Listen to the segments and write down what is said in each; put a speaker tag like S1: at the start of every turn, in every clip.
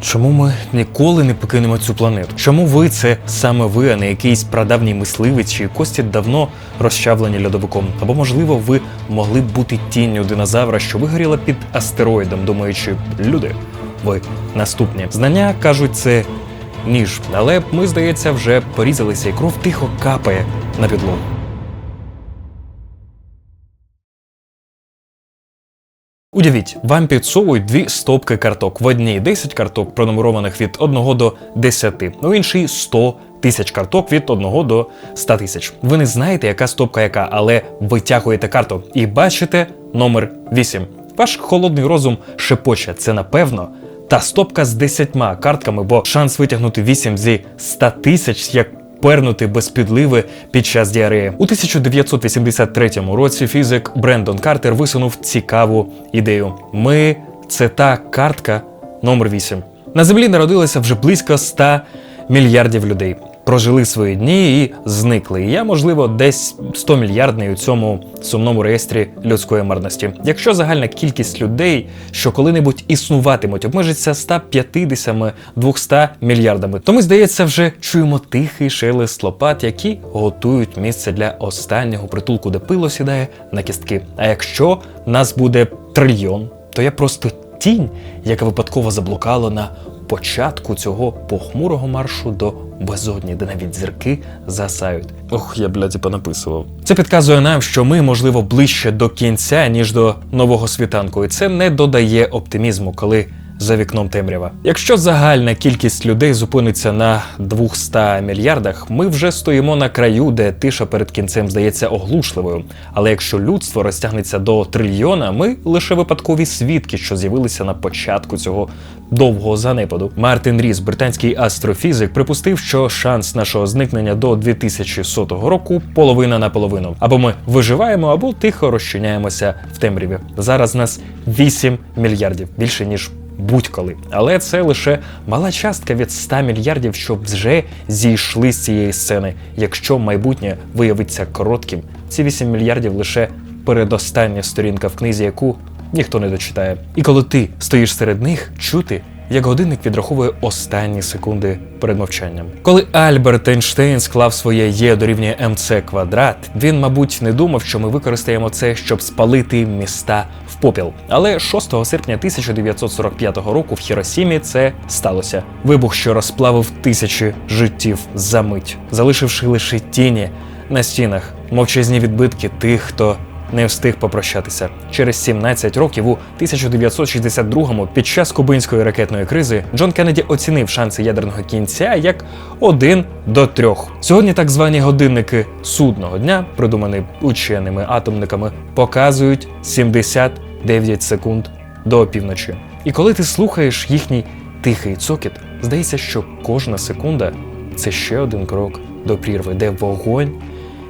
S1: Чому ми ніколи не покинемо цю планету? Чому ви це саме ви, а не якийсь прадавній мисливець, чиї кості давно розчавлені льодовиком? Або можливо, ви могли б бути тінню динозавра, що вигоріла під астероїдом, думаючи, люди, ви наступні. Знання кажуть, це ніж, але ми, здається, вже порізалися, і кров тихо капає на підлогу. Уявіть, вам підсовують дві стопки карток. В одній 10 карток, пронумерованих від 1 до 10, у іншій 100 тисяч карток від 1 до 100 тисяч. Ви не знаєте, яка стопка яка, але витягуєте карту і бачите номер 8. Ваш холодний розум шепоче, це напевно. Та стопка з 10 картками, бо шанс витягнути 8 зі 100 тисяч як пернути без підливи під час діареї. У 1983 році фізик Брендон Картер висунув цікаву ідею. Ми це та картка номер 8. На землі народилося вже близько 100 мільярдів людей. Прожили свої дні і зникли. І я, можливо, десь 100 мільярдний у цьому сумному реєстрі людської марності. Якщо загальна кількість людей, що коли-небудь існуватимуть, обмежиться 150-200 мільярдами, то ми, здається, вже чуємо тихий шелест лопат, які готують місце для останнього притулку, де пило сідає на кістки. А якщо нас буде трильйон, то я просто тінь, яка випадково заблукала на початку цього похмурого маршу до безодні, де навіть зірки засають. Ох, я бляді понаписував. Це підказує нам, що ми, можливо, ближче до кінця, ніж до нового світанку, і це не додає оптимізму, коли за вікном темрява. Якщо загальна кількість людей зупиниться на 200 мільярдах, ми вже стоїмо на краю, де тиша перед кінцем здається оглушливою. Але якщо людство розтягнеться до трильйона, ми лише випадкові свідки, що з'явилися на початку цього довгого занепаду. Мартин Ріс, британський астрофізик, припустив, що шанс нашого зникнення до 2100 року половина на половину. Або ми виживаємо, або тихо розчиняємося в темряві. Зараз нас 8 мільярдів більше ніж будь-коли. Але це лише мала частка від 100 мільярдів, що вже зійшли з цієї сцени. Якщо майбутнє виявиться коротким, ці 8 мільярдів лише передостання сторінка в книзі, яку ніхто не дочитає. І коли ти стоїш серед них, чути. Як годинник відраховує останні секунди перед мовчанням. Коли Альберт Ейнштейн склав своє Є дорівнює МЦ квадрат, він, мабуть, не думав, що ми використаємо це, щоб спалити міста попіл. Але 6 серпня 1945 року в Хіросімі це сталося. Вибух, що розплавив тисячі життів за мить, залишивши лише тіні на стінах, мовчазні відбитки тих, хто не встиг попрощатися. Через 17 років у 1962-му під час кубинської ракетної кризи Джон Кеннеді оцінив шанси ядерного кінця як 1 до 3. Сьогодні так звані годинники судного дня, придумані ученими атомниками, показують 79 секунд до опівночі. І коли ти слухаєш їхній тихий цокіт, здається, що кожна секунда це ще один крок до прірви, де вогонь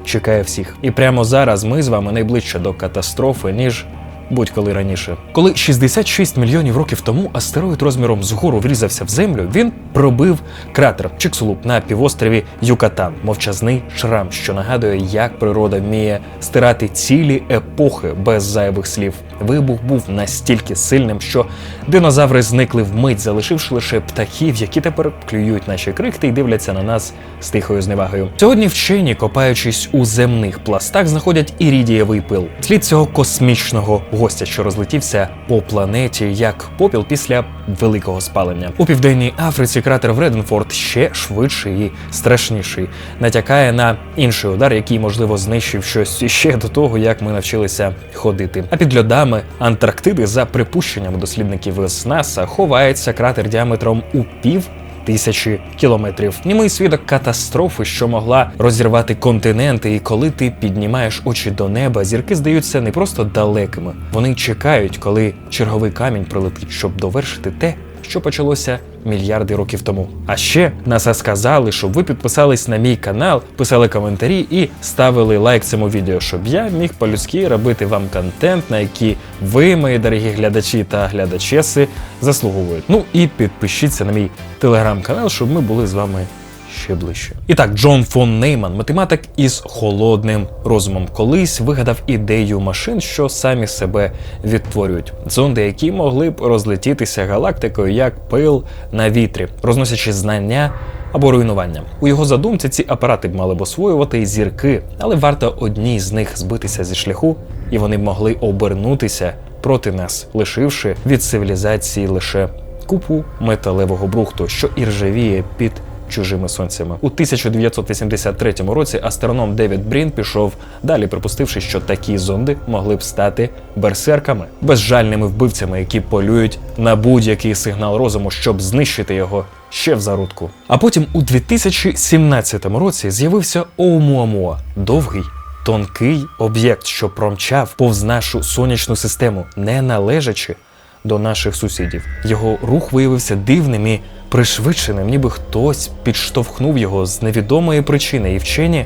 S1: чекає всіх. І прямо зараз ми з вами найближче до катастрофи, ніж будь-коли раніше. Коли 66 мільйонів років тому астероїд розміром з гору врізався в землю, він пробив кратер Чиксулуп на півострові Юкатан, мовчазний шрам, що нагадує, як природа вміє стирати цілі епохи без зайвих слів. Вибух був настільки сильним, що динозаври зникли вмить, залишивши лише птахів, які тепер клюють наші крихти і дивляться на нас з тихою зневагою. Сьогодні вчені, копаючись у земних пластах, знаходять ірідієвий пил. Слід цього космічного гостя, що розлетівся по планеті як попіл після великого спалення. У південній Африці кратер Вреденфорд ще швидший і страшніший, натякає на інший удар, який можливо знищив щось ще до того, як ми навчилися ходити. А під льодами Антарктиди, за припущенням дослідників з НАСА, ховається кратер діаметром у пів тисячі кілометрів. Німий свідок катастрофи, що могла розірвати континенти, і коли ти піднімаєш очі до неба, зірки здаються не просто далекими. Вони чекають, коли черговий камінь прилетить, щоб довершити те, що почалося мільярди років тому. А ще НАСА сказали, щоб ви підписались на мій канал, писали коментарі і ставили лайк цьому відео, щоб я міг по-людськи робити вам контент, на який ви, мої дорогі глядачі та глядачеси, заслуговують. Ну і підпишіться на мій телеграм-канал, щоб ми були з вами ще ближче. І так, Джон фон Нейман, математик із холодним розумом, колись вигадав ідею машин, що самі себе відтворюють. Зонди, які могли б розлетітися галактикою як пил на вітрі, розносячи знання. Або руйнування у його задумці ці апарати б мали б освоювати зірки, але варто одній з них збитися зі шляху, і вони б могли обернутися проти нас, лишивши від цивілізації лише купу металевого брухту, що іржавіє під чужими сонцями. У 1983 році астроном Девід Брін пішов далі, припустивши, що такі зонди могли б стати берсерками, безжальними вбивцями, які полюють на будь-який сигнал розуму, щоб знищити його ще в зарудку. А потім у 2017 році з'явився Оумуамуа – довгий. Тонкий об'єкт, що промчав повз нашу сонячну систему, не належачи до наших сусідів. Його рух виявився дивним і пришвидшеним, ніби хтось підштовхнув його з невідомої причини, і вчені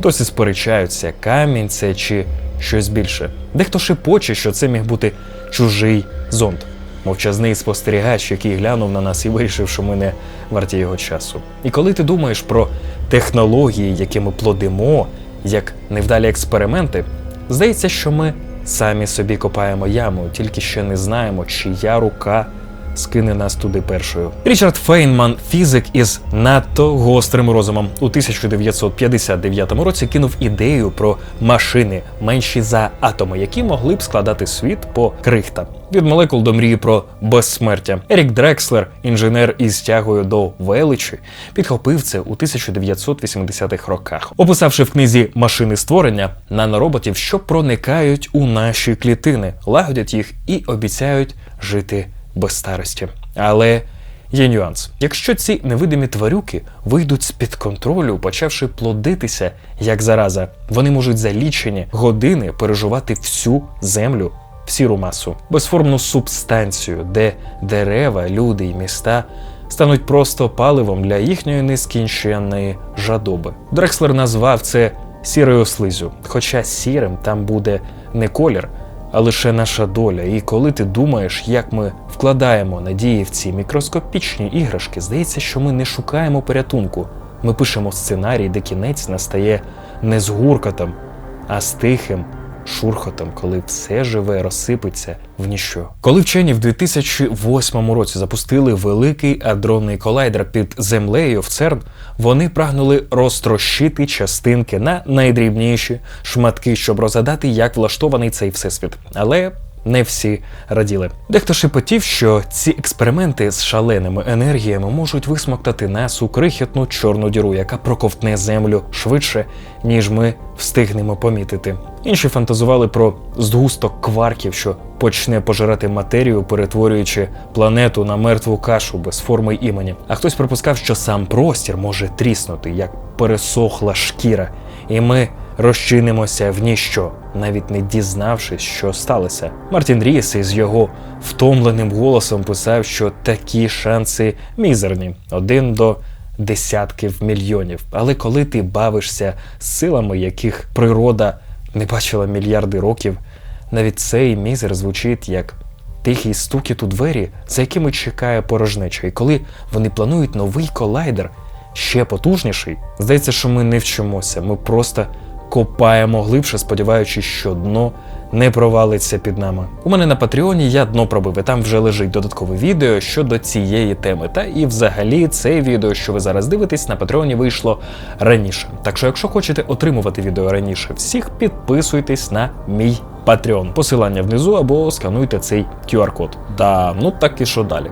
S1: досі сперечаються, камінь це чи щось більше. Дехто шепоче, що це міг бути чужий зонд, мовчазний спостерігач, який глянув на нас і вирішив, що ми не варті його часу. І коли ти думаєш про технології, які ми плодимо, як невдалі експерименти, здається, що ми самі собі копаємо яму, тільки ще не знаємо, чия рука скине нас туди першою. Річард Фейнман, фізик із надто гострим розумом, у 1959 році кинув ідею про машини менші за атоми, які могли б складати світ по крихтам. Від молекул до мрії про безсмертя. Ерік Дрекслер, інженер із тягою до величі, підхопив це у 1980-х роках, описавши в книзі машини створення нанороботів, що проникають у наші клітини, лагодять їх і обіцяють жити без старості. Але є нюанс: якщо ці невидимі тварюки вийдуть з під контролю, почавши плодитися як зараза, вони можуть за лічені години переживати всю землю в сіру масу, безформну субстанцію, де дерева, люди і міста. Стануть просто паливом для їхньої нескінченної жадоби. Дрекслер назвав це сірою слизю, хоча сірим там буде не колір, а лише наша доля. І коли ти думаєш, як ми вкладаємо надії в ці мікроскопічні іграшки, здається, що ми не шукаємо порятунку. Ми пишемо сценарій, де кінець настає не з гуркотом, а з тихим шурхотом, коли все живе розсипеться в ніщо. Коли вчені в 2008 році запустили великий адронний колайдер під землею в ЦЕРН, вони прагнули розтрощити частинки на найдрібніші шматки, щоб розгадати, як влаштований цей всесвіт. Але не всі раділи. Дехто шепотів, що ці експерименти з шаленими енергіями можуть висмоктати нас у крихітну чорну діру, яка проковтне землю швидше, ніж ми встигнемо помітити. Інші фантазували про згусток кварків, що почне пожирати матерію, перетворюючи планету на мертву кашу без форми імені. А хтось припускав, що сам простір може тріснути, як пересохла шкіра, і ми розчинимося в ніщо, навіть не дізнавшись, що сталося. Мартін Ріс із його втомленим голосом писав, що такі шанси мізерні один до десятків мільйонів. Але коли ти бавишся з силами, яких природа не бачила мільярди років, навіть цей мізер звучить як тихий стукіт у двері, за якими чекає порожнеча. І коли вони планують новий колайдер, ще потужніший, здається, що ми не вчимося, ми просто копаємо глибше, сподіваючись, що дно не провалиться під нами. У мене на Патреоні я дно пробив, і там вже лежить додаткове відео щодо цієї теми. Та і взагалі це відео, що ви зараз дивитесь, на Патреоні вийшло раніше. Так що, якщо хочете отримувати відео раніше всіх, підписуйтесь на мій Patreon. Посилання внизу або скануйте цей QR-код. Да, ну так і що далі.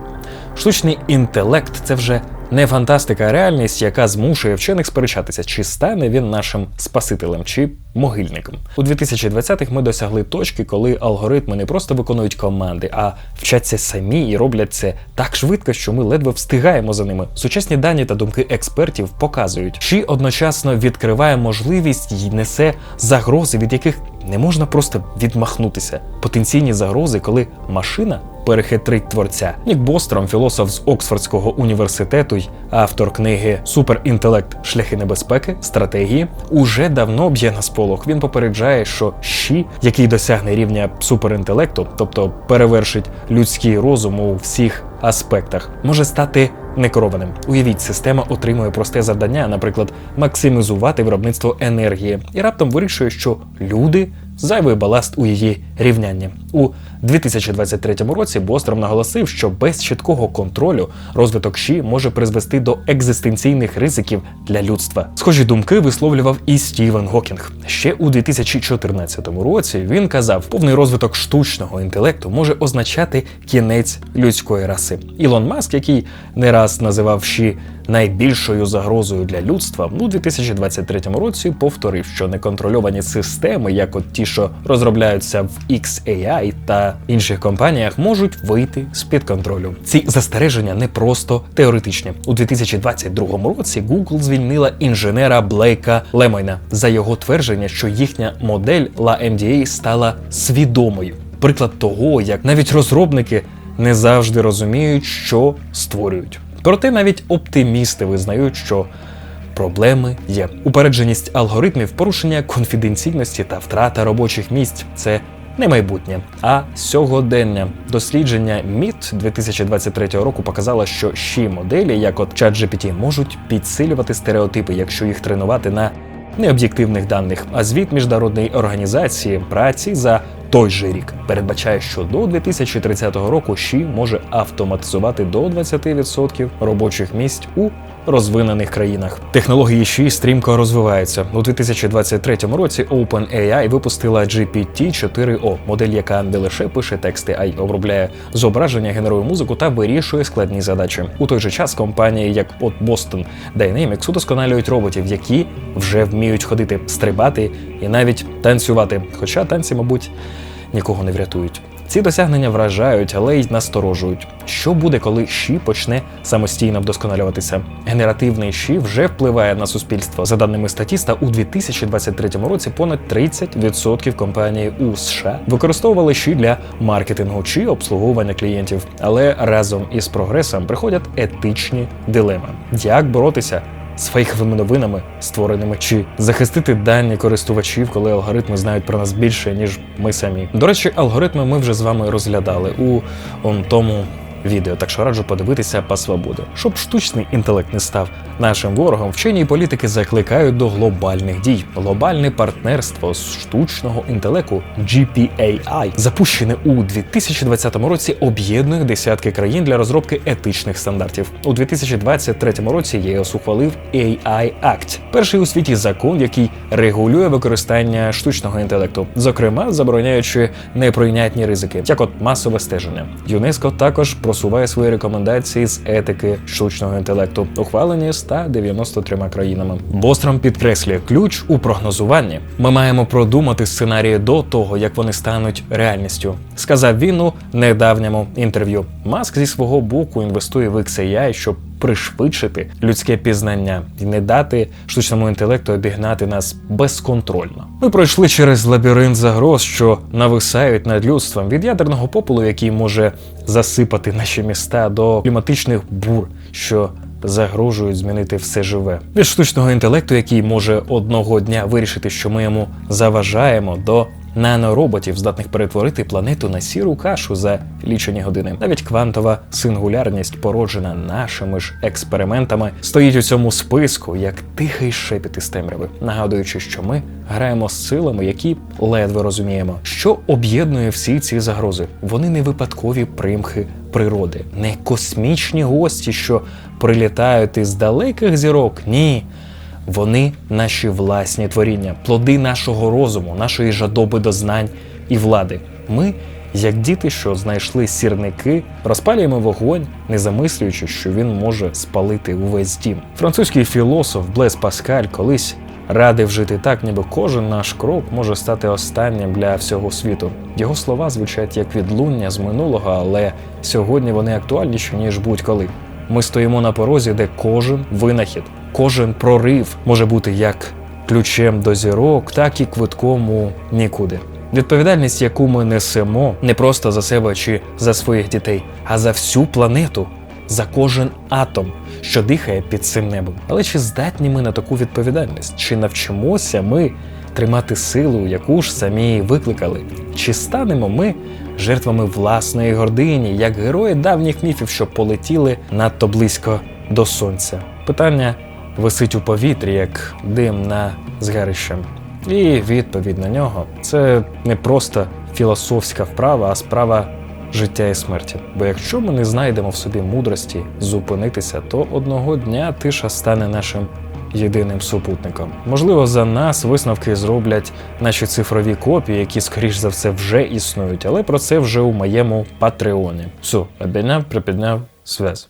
S1: Штучний інтелект це вже не фантастика, а реальність, яка змушує вчених сперечатися, чи стане він нашим спасителем чи могильником. У 2020-х ми досягли точки, коли алгоритми не просто виконують команди, а вчаться самі і роблять це так швидко, що ми ледве встигаємо за ними. Сучасні дані та думки експертів показують, чи одночасно відкриває можливість і несе загрози, від яких не можна просто відмахнутися. Потенційні загрози, коли машина перехитрить творця. Нік Бостром, філософ з Оксфордського університету й автор книги Суперінтелект, шляхи небезпеки, стратегії, уже давно б'є на сполох. Він попереджає, що щі, який досягне рівня суперінтелекту, тобто перевершить людський розум у всіх аспектах, може стати не керованим. Уявіть, система отримує просте завдання, наприклад, максимізувати виробництво енергії, і раптом вирішує, що люди зайвий баласт у її рівнянні. У 2023 році Бостром наголосив, що без чіткого контролю розвиток ШІ може призвести до екзистенційних ризиків для людства. Схожі думки висловлював і Стівен Гокінг. Ще у 2014 році він казав, повний розвиток штучного інтелекту може означати кінець людської раси. Ілон Маск, який не раз називав ШІ найбільшою загрозою для людства, у 2023 році повторив, що неконтрольовані системи, як от ті, що розробляються в XAI та інших компаніях, можуть вийти з під контролю. Ці застереження не просто теоретичні. У 2022 році Google звільнила інженера Блейка Лемойна за його твердження, що їхня модель LaMDA стала свідомою. Приклад того, як навіть розробники не завжди розуміють, що створюють. Проте навіть оптимісти визнають, що проблеми є. Упередженість алгоритмів, порушення конфіденційності та втрата робочих місць це не майбутнє, а сьогодення. Дослідження MIT 2023 року показало, що щі моделі, як от ChatGPT, можуть підсилювати стереотипи, якщо їх тренувати на необ'єктивних даних. А звіт міжнародної організації праці за той же рік передбачає, що до 2030 року ЩІ може автоматизувати до 20% робочих місць у розвинених країнах. Технології ЩІ стрімко розвиваються. У 2023 році OpenAI випустила GPT-4O, модель, яка не лише пише тексти, а й обробляє зображення, генерує музику та вирішує складні задачі. У той же час компанії, як от Boston Dynamics, удосконалюють роботів, які вже вміють ходити, стрибати і навіть танцювати. Хоча танці, мабуть, нікого не врятують. Ці досягнення вражають, але й насторожують. Що буде, коли ЩІ почне самостійно вдосконалюватися? Генеративний ЩІ вже впливає на суспільство. За даними статіста, у 2023 році понад 30% компаній у США використовували ЩІ для маркетингу чи обслуговування клієнтів. Але разом із прогресом приходять етичні дилеми: як боротися з фейковими новинами, створеними чи захистити дані користувачів, коли алгоритми знають про нас більше ніж ми самі. До речі, алгоритми ми вже з вами розглядали у он тому відео, так що раджу подивитися по свободу. Щоб штучний інтелект не став нашим ворогом, вчені політики закликають до глобальних дій. Глобальне партнерство з штучного інтелекту GPAI, запущене у 2020 році, об'єднує десятки країн для розробки етичних стандартів. У 2023 році ЄС ухвалив AI Act, перший у світі закон, який регулює використання штучного інтелекту, зокрема забороняючи неприйнятні ризики, як от масове стеження. ЮНЕСКО також просуває свої рекомендації з етики штучного інтелекту, ухвалені 193 країнами. Бостром підкреслює ключ у прогнозуванні. Ми маємо продумати сценарії до того, як вони стануть реальністю. Сказав він у недавньому інтерв'ю. Маск зі свого боку інвестує в XAI, щоб пришвидшити людське пізнання і не дати штучному інтелекту обігнати нас безконтрольно. Ми пройшли через лабіринт загроз, що нависають над людством від ядерного попелу, який може засипати наші міста, до кліматичних бур, що загрожують змінити все живе. Від штучного інтелекту, який може одного дня вирішити, що ми йому заважаємо, до нанороботів, здатних перетворити планету на сіру кашу за лічені години. Навіть квантова сингулярність, породжена нашими ж експериментами, стоїть у цьому списку як тихий шепіт із темряви, нагадуючи, що ми граємо з силами, які ледве розуміємо, що об'єднує всі ці загрози. Вони не випадкові примхи природи, не космічні гості, що прилітають із далеких зірок. Ні. Вони наші власні творіння, плоди нашого розуму, нашої жадоби до знань і влади. Ми, як діти, що знайшли сірники, розпалюємо вогонь, не замислюючи, що він може спалити увесь дім. Французький філософ Блес Паскаль колись радив жити так, ніби кожен наш крок може стати останнім для всього світу. Його слова звучать як відлуння з минулого, але сьогодні вони актуальніші ніж будь-коли. Ми стоїмо на порозі, де кожен винахід, кожен прорив може бути як ключем до зірок, так і квитком у нікуди. Відповідальність, яку ми несемо, не просто за себе чи за своїх дітей, а за всю планету, за кожен атом, що дихає під цим небом. Але чи здатні ми на таку відповідальність? Чи навчимося ми тримати силу, яку ж самі викликали? Чи станемо ми жертвами власної гордині, як герої давніх міфів, що полетіли надто близько до сонця. Питання висить у повітрі, як дим на згарищем. І відповідь на нього це не просто філософська вправа, а справа життя і смерті. Бо якщо ми не знайдемо в собі мудрості зупинитися, то одного дня тиша стане нашим єдиним супутником. Можливо, за нас висновки зроблять наші цифрові копії, які, скоріш за все, вже існують, але про це вже у моєму патреоні. Все, обійняв, припідняв, зв'яз.